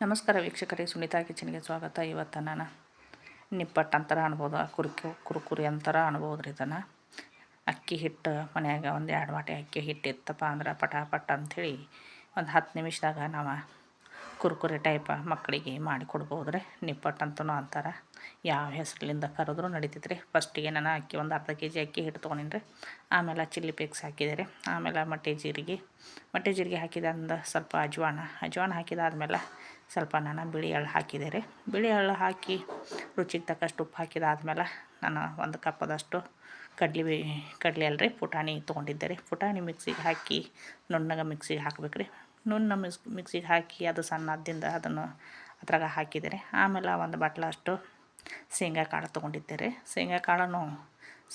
ನಮಸ್ಕಾರ ವೀಕ್ಷಕರೇ, ಸುನೀತಾ ಕಿಚನ್ಗೆ ಸ್ವಾಗತ. ಇವತ್ತು ನಾನು ನಿಪ್ಪಟ್ಟು ಅಂತರ ಅನ್ಬೋದು ಕುರ್ಕು, ಕುರುಕುರಿ ಅಂತಾರ ರೀ ಇದನ್ನು. ಅಕ್ಕಿ ಹಿಟ್ಟು, ಮನ್ಯಾಗ ಒಂದು ಎರಡು ವಾಟೆ ಅಕ್ಕಿ ಹಿಟ್ಟು ಇತ್ತಪ್ಪ ಅಂದ್ರೆ ಪಟಾಪಟ ಅಂಥೇಳಿ ಒಂದು ಹತ್ತು ನಿಮಿಷದಾಗ ನಾವು ಕುರುಕುರಿ ಟೈಪ ಮಕ್ಕಳಿಗೆ ಮಾಡಿ ಕೊಡ್ಬೋದು ರೀ ನಿಪ್ಪಟ್ಟು ಅಂತನೂ ಅಂತಾರೆ ಯಾವ ಹೆಸರಿಂದ ಕರೆದ್ರೂ ರೀ ಫಸ್ಟಿಗೆ ನಾನು ಅಕ್ಕಿ ಒಂದು ಅರ್ಧ ಕೆ ಜಿ ಅಕ್ಕಿ ಹಿಟ್ಟು ತೊಗೊಂಡಿನಿ ಆಮೇಲೆ ಚಿಲ್ಲಿ ಪೇಕ್ಸ್ ಹಾಕಿದೆ ರೀ ಆಮೇಲೆ ಮಟ್ಟೆ ಜೀರಿಗೆ. ಮಟ್ಟೆ ಜೀರಿಗೆ ಹಾಕಿದ ಅಂದ ಸ್ವಲ್ಪ ಅಜ್ವಾನ. ಅಜ್ವಾನ ಹಾಕಿದಾದ್ಮೇಲೆ ಸ್ವಲ್ಪ ನಾನು ಬಿಳಿ ಎಳ್ಳು ಹಾಕಿದೆ ರೀ. ಬಿಳಿ ಎಳ್ಳು ಹಾಕಿ ರುಚಿಗೆ ತಕ್ಕಷ್ಟು ಉಪ್ಪು ಹಾಕಿದಾದ್ಮೇಲೆ ನಾನು ಒಂದು ಕಪ್ಪದಷ್ಟು ಕಡ್ಲಿ ಕಡ್ಲೆ ಅಲ್ರಿ, ಪುಟಾಣಿ ತೊಗೊಂಡಿದ್ದೆ ರೀ. ಪುಟಾಣಿ ಮಿಕ್ಸಿಗೆ ಹಾಕಿ ನುಣ್ಣಗೆ ಮಿಕ್ಸಿಗೆ ಹಾಕ್ಬೇಕು ರೀ. ನುಣ್ಣ ಮಿಕ್ಸ್ ಮಿಕ್ಸಿಗೆ ಹಾಕಿ ಅದು ಸಣ್ಣದಿಂದ ಅದನ್ನು ಅದ್ರಾಗ ಹಾಕಿದೆ ರೀ. ಆಮೇಲೆ ಒಂದು ಬಟ್ಲಷ್ಟು ಶೇಂಗಾ ಕಾಳು ತೊಗೊಂಡಿದ್ದೆ ರೀ. ಶೇಂಗಾ ಕಾಳನ್ನು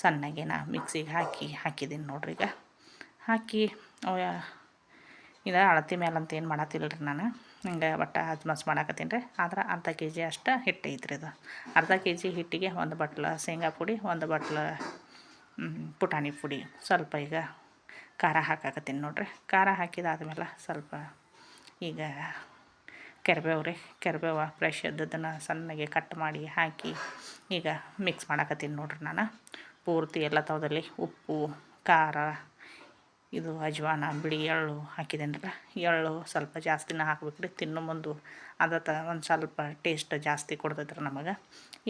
ಸಣ್ಣಗೆ ನಾ ಮಿಕ್ಸಿಗೆ ಹಾಕಿ ಹಾಕಿದ್ದೀನಿ ನೋಡ್ರಿ ಈಗ. ಹಾಕಿ ಇದು ಅಳತಿ ಮೇಲೆ ಅಂತ ಏನು ಮಾಡತ್ತಿಲ್ಲ ರೀ ನಾನು. ಹಿಂಗೆ ಒಟ್ಟು ಹಜ್ಮಸ್ ಮಾಡಾಕತ್ತೀನಿ ರೀ. ಆದ್ರೆ ಅರ್ಧ ಕೆ ಜಿ ಅಷ್ಟು ಹಿಟ್ಟು ಐತ್ರಿ ಇದು. ಅರ್ಧ ಕೆ ಜಿ ಹಿಟ್ಟಿಗೆ ಒಂದು ಬಟ್ಲು ಶೇಂಗಾ ಪುಡಿ, ಒಂದು ಬಟ್ಲು ಪುಟಾಣಿ ಪುಡಿ. ಸ್ವಲ್ಪ ಈಗ ಖಾರ ಹಾಕಾಕತ್ತೀನಿ ನೋಡಿರಿ. ಖಾರ ಹಾಕಿದಾದ್ಮೇಲೆ ಸ್ವಲ್ಪ ಈಗ ಕೆರ್ಬೇವು ರೀ. ಕೆರ್ಬೇವು ಫ್ರೆಶ್ ಇದ್ದದನ್ನು ಸಣ್ಣಗೆ ಕಟ್ ಮಾಡಿ ಹಾಕಿ ಈಗ ಮಿಕ್ಸ್ ಮಾಡಾಕತ್ತೀನಿ ನೋಡಿರಿ ನಾನು. ಪೂರ್ತಿ ಎಲ್ಲ ತವದಲ್ಲಿ ಉಪ್ಪು, ಖಾರ ಇದು ಅಜ್ವಾನ, ಬಿಳಿ ಎಳ್ಳು ಹಾಕಿದ್ದೇನಲ್ಲ, ಎಳ್ಳು ಸ್ವಲ್ಪ ಜಾಸ್ತಿನೇ ಹಾಕ್ಬೇಕು ರೀ ತಿನ್ನೋ ಮುಂದು. ಅದತ್ತ ಒಂದು ಸ್ವಲ್ಪ ಟೇಸ್ಟ್ ಜಾಸ್ತಿ ಕೊಡ್ತೈತ್ರಿ ನಮಗೆ.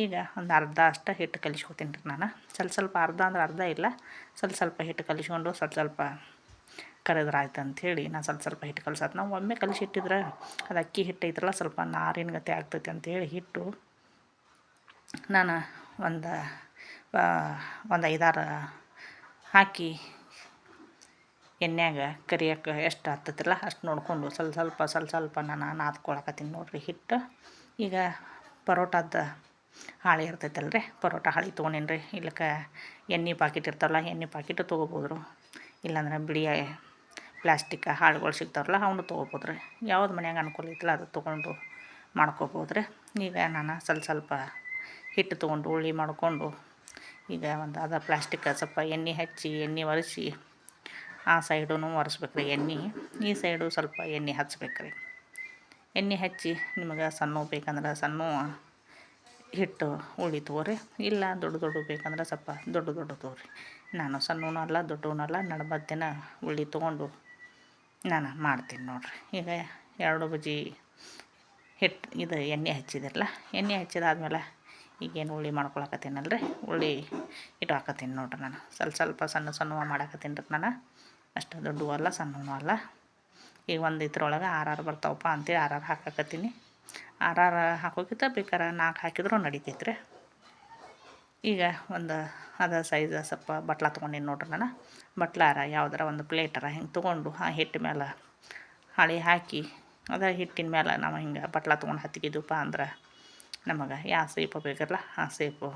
ಈಗ ಒಂದು ಅರ್ಧ ಅಷ್ಟು ಹಿಟ್ಟು ಕಲಿಸ್ಕೊತೀನಿ ರೀ ನಾನು. ಸ್ವಲ್ಪ ಸ್ವಲ್ಪ ಅರ್ಧ ಅಂದ್ರೆ ಅರ್ಧ ಇಲ್ಲ, ಸ್ವಲ್ಪ ಸ್ವಲ್ಪ ಹಿಟ್ಟು ಕಲಿಸ್ಕೊಂಡು ಸ್ವಲ್ಪ ಸ್ವಲ್ಪ ಕರೆದ್ರೆ ಆಯ್ತು ಅಂಥೇಳಿ ನಾನು ಸ್ವಲ್ಪ ಸ್ವಲ್ಪ ಹಿಟ್ಟು ಕಲಿಸತ್ತೆ ನಾವು ಒಮ್ಮೆ ಕಲಿಸಿಟ್ಟಿದ್ರೆ ಅದು ಅಕ್ಕಿ ಹಿಟ್ಟು ಐತ್ರಲ್ಲ, ಸ್ವಲ್ಪ ನಾರಿನ ಗತಿ ಆಗ್ತೈತಿ ಅಂಥೇಳಿ ಹಿಟ್ಟು ನಾನು ಒಂದು ಒಂದು ಐದಾರು ಹಾಕಿ ಎಣ್ಣೆಯಾಗ ಕರಿಯೋಕೆ ಎಷ್ಟು ಹತ್ತತಿಲ್ಲ ಅಷ್ಟು ನೋಡಿಕೊಂಡು ಸ್ವಲ್ಪ ಸ್ವಲ್ಪ ಸ್ವಲ್ಪ ಸ್ವಲ್ಪ ನಾನು ನಾದ್ಕೊಳಕತ್ತೀನಿ ನೋಡಿರಿ ಹಿಟ್ಟು. ಈಗ ಪರೋಟದ ಹಾಳಿ ಇರ್ತೈತಲ್ಲ ರೀ ಪರೋಟ ಹಾಳಿ ರೀ ಇಲ್ಲಕ ಎಣ್ಣೆ ಪಾಕಿಟ್ ಇರ್ತಾವಲ್ಲ, ಎಣ್ಣೆ ಪಾಕಿಟ್ ತೊಗೋಬೋದು ಇಲ್ಲಾಂದ್ರೆ ಬಿಳಿಯ ಪ್ಲಾಸ್ಟಿಕ್ ಹಾಳುಗಳು ಸಿಗ್ತಾವಲ್ಲ ಅವನು ತೊಗೋಬೋದು ರೀ ಯಾವ್ದು ಮನ್ಯಾಗ ಅನುಕೂಲ ಐತಲ್ಲ ಅದು ತೊಗೊಂಡು ಮಾಡ್ಕೋಬೋದು ರೀ ಈಗ ನಾನು ಸ್ವಲ್ಪ ಸ್ವಲ್ಪ ಹಿಟ್ಟು ತೊಗೊಂಡು ಉಳ್ಳಿ ಮಾಡಿಕೊಂಡು ಈಗ ಒಂದು ಅದ ಪ್ಲಾಸ್ಟಿಕ್ ಸ್ವಲ್ಪ ಎಣ್ಣೆ ಹಚ್ಚಿ, ಎಣ್ಣೆ ಒರೆಸಿ ಆ ಸೈಡೂ ಒರೆಸ್ಬೇಕು ರೀ ಎಣ್ಣೆ. ಈ ಸೈಡು ಸ್ವಲ್ಪ ಎಣ್ಣೆ ಹಚ್ಬೇಕು ರೀ ಎಣ್ಣೆ ಹಚ್ಚಿ ನಿಮಗೆ ಸಣ್ಣ ಬೇಕಂದ್ರೆ ಸಣ್ಣ ಹಿಟ್ಟು ಉಳಿ ತಗೋರಿ. ಇಲ್ಲ ದೊಡ್ಡ ದೊಡ್ಡ ಬೇಕಂದ್ರೆ ಸ್ವಲ್ಪ ದೊಡ್ಡ ದೊಡ್ಡ ತೋರಿ ನಾನು ಸಣ್ಣ ಅಲ್ಲ ದೊಡ್ಡವೂ ಅಲ್ಲ, ನಡಬತ್ತಿನ ಉಳ್ಳಿ ತೊಗೊಂಡು ನಾನು ಮಾಡ್ತೀನಿ ನೋಡಿರಿ. ಈಗ ಎರಡು ಬಜಿ ಹಿಟ್ಟು ಇದು ಎಣ್ಣೆ ಹಚ್ಚಿದಿರಲ್ಲ, ಎಣ್ಣೆ ಹಚ್ಚಿದಾದ್ಮೇಲೆ ಈಗೇನು ಉಳ್ಳಿ ಮಾಡ್ಕೊಳಕತ್ತೀನಲ್ರಿ? ಉಳ್ಳಿ ಇಟ್ಟು ಹಾಕತ್ತೀನಿ ನೋಡ್ರಿ ನಾನು. ಸ್ವಲ್ಪ ಸ್ವಲ್ಪ ಸಣ್ಣ ಸಣ್ಣ ಮಾಡಾಕತ್ತೀನಿ ರೀ ನಾನು. ಅಷ್ಟು ದೊಡ್ಡವು ಅಲ್ಲ ಸಣ್ಣವೂ ಅಲ್ಲ. ಈಗ ಒಂದು ಇದ್ರೊಳಗೆ ಆರಾರು ಬರ್ತಾವಪ್ಪ ಅಂತೇಳಿ ಆರಾರು ಹಾಕಾಕತ್ತೀನಿ. ಆರಾರು ಹಾಕೋಕ್ಕಿಂತ ಬೇಕಾರೆ ನಾಲ್ಕು ಹಾಕಿದ್ರೂ ರೀ ಈಗ ಒಂದು ಅದ ಸೈಜ್ ಸ್ವಲ್ಪ ಬಟ್ಲ ತೊಗೊಂಡಿನಿ ನೋಡ್ರಿ ನಾನು. ಬಟ್ಲಾರ ಯಾವ್ದಾರ ಒಂದು ಪ್ಲೇಟರ ಹಿಂಗೆ ತೊಗೊಂಡು ಆ ಹಿಟ್ಟು ಮೇಲೆ ಹಾಳೆ ಹಾಕಿ ಅದ ಹಿಟ್ಟಿನ ಮೇಲೆ ನಾವು ಹಿಂಗೆ ಬಟ್ಲ ತೊಗೊಂಡು ಹತ್ತಿಕಿದ್ವಪ್ಪ ಅಂದ್ರೆ ನಮಗೆ ಯಾವ ಸೇಪು ಬೇಕಲ್ಲ ಆ ಸೇಪು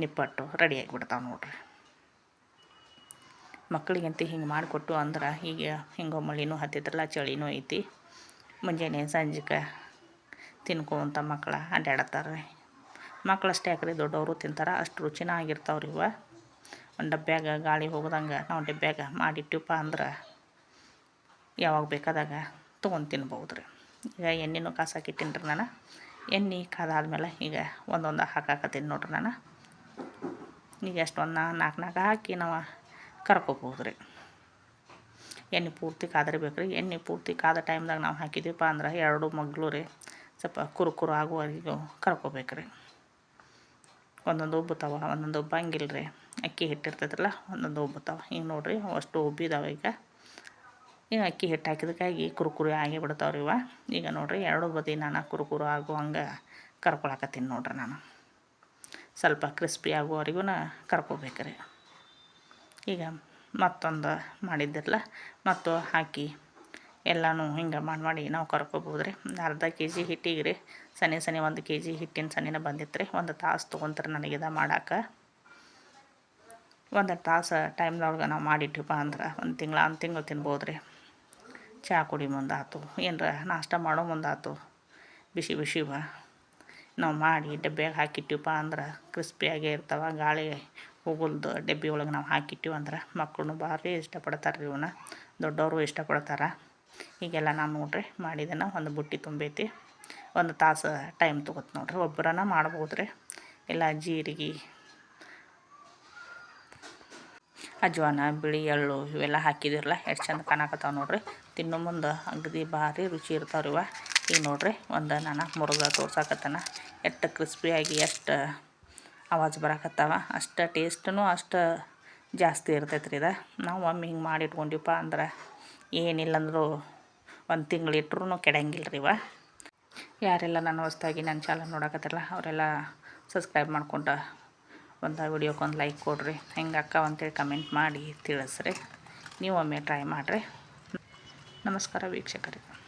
ನಿಪ್ಪಟ್ಟು ರೆಡಿ ಆಗಿಬಿಡ್ತಾವೆ ನೋಡ್ರಿ. ಮಕ್ಕಳಿಗಂತೂ ಹಿಂಗೆ ಮಾಡಿಕೊಟ್ಟು ಅಂದ್ರೆ ಈಗ ಹಿಂಗೆ ಮಳಿನೂ ಹತ್ತಿದ್ರಲ್ಲ, ಚಳಿನೂ ಐತಿ. ಮುಂಜಾನೆ ಸಂಜೆಗೆ ತಿನ್ಕೊಂತ ಮಕ್ಳು ಅಡ್ಡಾಡತ್ತಾರೆ ಮಕ್ಳು ಅಷ್ಟೇ ಯಾಕ್ರಿ, ದೊಡ್ಡವರು ತಿಂತಾರೆ, ಅಷ್ಟು ರುಚಿನ ಆಗಿರ್ತಾವ್ರಿ ಇವ. ಒಂದು ಡಬ್ಬ್ಯಾಗ ಗಾಳಿ ಹೋಗ್ದಂಗೆ ನಾವು ಡಬ್ಬ್ಯಾಗ ಮಾಡಿಟ್ಟಿವಪ್ಪ ಅಂದ್ರೆ ಯಾವಾಗ ಬೇಕಾದಾಗ ತೊಗೊಂಡು ತಿನ್ಬೋದು ರೀ ಈಗ ಎಣ್ಣೆನೂ ಕಾಸಾಕಿಟ್ಟಿನಿ ರೀ ನಾನು. ಎಣ್ಣೆ ಕಾದಾದ್ಮೇಲೆ ಈಗ ಒಂದೊಂದು ಹಾಕಾಕತ್ತೀನಿ ನೋಡ್ರಿ ನಾನು. ಈಗ ಅಷ್ಟೊಂದು ನಾಲ್ಕು ನಾಲ್ಕು ಹಾಕಿ ನಾವು ಕರ್ಕೋಬೋದು ರೀ ಎಣ್ಣೆ ಪೂರ್ತಿ ಕಾದಿರ್ಬೇಕು ರೀ ಎಣ್ಣೆ ಪೂರ್ತಿ ಕಾದ ಟೈಮ್ದಾಗ ನಾವು ಹಾಕಿದ್ದೀವಪ್ಪ ಅಂದ್ರೆ ಎರಡು ಮಗ್ಳು ರೀ, ಸ್ವಲ್ಪ ಕುರುಕುರು ಆಗುವವರೆಗೂ ಕರ್ಕೋಬೇಕು ರೀ ಒಂದೊಂದು ಉಬ್ಬುತ್ತಾವ ಒಂದೊಂದು ಉಬ್ಬಂಗಿಲ್ಲ ರೀ. ಅಕ್ಕಿ ಹಿಟ್ಟಿರ್ತೈತಲ್ಲ ಒಂದೊಂದು ಉಬ್ಬುತ್ತಾವ ಈಗ ನೋಡಿರಿ, ಅಷ್ಟು ಉಬ್ಬಿದಾವೆ ಈಗ. ಈಗ ಅಕ್ಕಿ ಹಿಟ್ಟು ಹಾಕಿದಕ್ಕಾಗಿ ಕುರುಕುರು ಆಗಿ ಬಿಡ್ತಾವ್ರಿ ಇವ. ಈಗ ನೋಡಿರಿ, ಎರಡು ಬದಿ ನಾನು ಕುರುಕುರು ಆಗುವಂಗೆ ಕರ್ಕೊಳಕತ್ತೀನಿ ನೋಡ್ರಿ ನಾನು. ಸ್ವಲ್ಪ ಕ್ರಿಸ್ಪಿ ಆಗುವವರೆಗೂ ಕರ್ಕೋಬೇಕು ರೀ ಈಗ ಮತ್ತೊಂದು ಮಾಡಿದ್ದಿರಲ್ಲ ಮತ್ತು ಹಾಕಿ ಎಲ್ಲನೂ ಹಿಂಗೆ ಮಾಡಿ ಮಾಡಿ ನಾವು ಕರ್ಕೊಬೋದು ರೀ ಅರ್ಧ ಕೆ ಜಿ ಹಿಟ್ಟಿಗೆ ರೀ. ಸನಿ ಸನಿ ಒಂದು ಕೆ ಜಿ ಹಿಟ್ಟಿನ ಸನಿನ ಬಂದಿತ್ತು ರೀ ಒಂದು ತಾಸು ತೊಗೊಂತಾರೆ ನನಗಿದ ಮಾಡಾಕ. ಒಂದು ತಾಸು ಟೈಮ್ದೊಳಗೆ ನಾವು ಮಾಡಿಟ್ಟಿವಪ್ಪ ಅಂದ್ರೆ ಒಂದು ತಿಂಗಳ, ಒಂದು ತಿಂಗಳು ತಿನ್ಬೋದು ರೀ ಚಹಾ ಕುಡಿ ಮುಂದಾತು. ಏನರ ನಾಷ್ಟ ಮಾಡೋ ಮುಂದಾತು. ಬಿಸಿ ಬಿಸಿವ ನಾವು ಮಾಡಿ ಡಬ್ಬ್ಯಾಗ ಹಾಕಿಟ್ಟಿವಪ್ಪ ಅಂದ್ರೆ ಕ್ರಿಸ್ಪಿಯಾಗೇ ಇರ್ತಾವೆ, ಗಾಳಿ ಹೋಗಲ್ದು ಡಬ್ಬಿ ಒಳಗೆ ನಾವು ಹಾಕಿಟ್ಟಿವಿ ಅಂದ್ರೆ ಮಕ್ಕಳು ಭಾರಿ ಇಷ್ಟಪಡ್ತಾರೆ ರೀ ಇವನ್ನ ದೊಡ್ಡವರು ಇಷ್ಟಪಡ್ತಾರೆ. ಹೀಗೆಲ್ಲ ನಾನು ನೋಡ್ರಿ ಮಾಡಿದನ ಒಂದು ಬುಟ್ಟಿ ತುಂಬೈತಿ, ಒಂದು ತಾಸು ಟೈಮ್ ತೊಗೊತು ನೋಡ್ರಿ ಒಬ್ಬರನ್ನ ಮಾಡ್ಬೋದು ರೀ ಇಲ್ಲ ಜೀರಿಗೆ, ಅಜ್ವಾನ, ಬಿಳಿ ಎಳ್ಳು ಇವೆಲ್ಲ ಹಾಕಿದಿರಲ್ಲ ಎಷ್ಟು ಚಂದ ಕಾಣಕತ್ತಾವ ನೋಡ್ರಿ. ತಿನ್ನೋ ಮುಂದೆ ಅಗದಿ ಭಾರಿ ರುಚಿ ಇರ್ತಾವ್ರಿ ಇವ ಈಗ ನೋಡ್ರಿ ಒಂದು ನಾನು ಮುರುಗ ತೋರ್ಸಾಕತ್ತನ. ಎಷ್ಟು ಕ್ರಿಸ್ಪಿಯಾಗಿ ಎಷ್ಟು ಆವಾಜ್ ಬರಾಕತ್ತಾವ. ಅಷ್ಟು ಟೇಸ್ಟೂ ಅಷ್ಟು ಜಾಸ್ತಿ ಇರ್ತೈತೆ ರೀ ಇದು. ನಾವು ಒಮ್ಮೆ ಹಿಂಗೆ ಮಾಡಿ ಇಟ್ಕೊಂಡಿವಪ್ಪ ಅಂದ್ರೆ ಏನಿಲ್ಲಂದ್ರೂ ಒಂದು ತಿಂಗಳು ಇಟ್ರೂ ಕೆಡಂಗಿಲ್ಲ ರೀ ಇವ. ಯಾರೆಲ್ಲ ನನ್ನ ಹೊಸ್ದಾಗಿ ನನ್ನ ಚಾನಲ್ ನೋಡಕತ್ತಲ್ಲ ಅವರೆಲ್ಲ ಸಬ್ಸ್ಕ್ರೈಬ್ ಮಾಡಿಕೊಂಡು ಒಂದು ವಿಡಿಯೋಕ್ಕೊಂದು ಲೈಕ್ ಕೊಡಿರಿ. ಹೆಂಗೆ ಅಕ್ಕ ಅಂತೇಳಿ ಕಮೆಂಟ್ ಮಾಡಿ ತಿಳಿಸ್ರಿ. ನೀವು ಒಮ್ಮೆ ಟ್ರೈ ಮಾಡಿರಿ. ನಮಸ್ಕಾರ ವೀಕ್ಷಕರಿಗೆ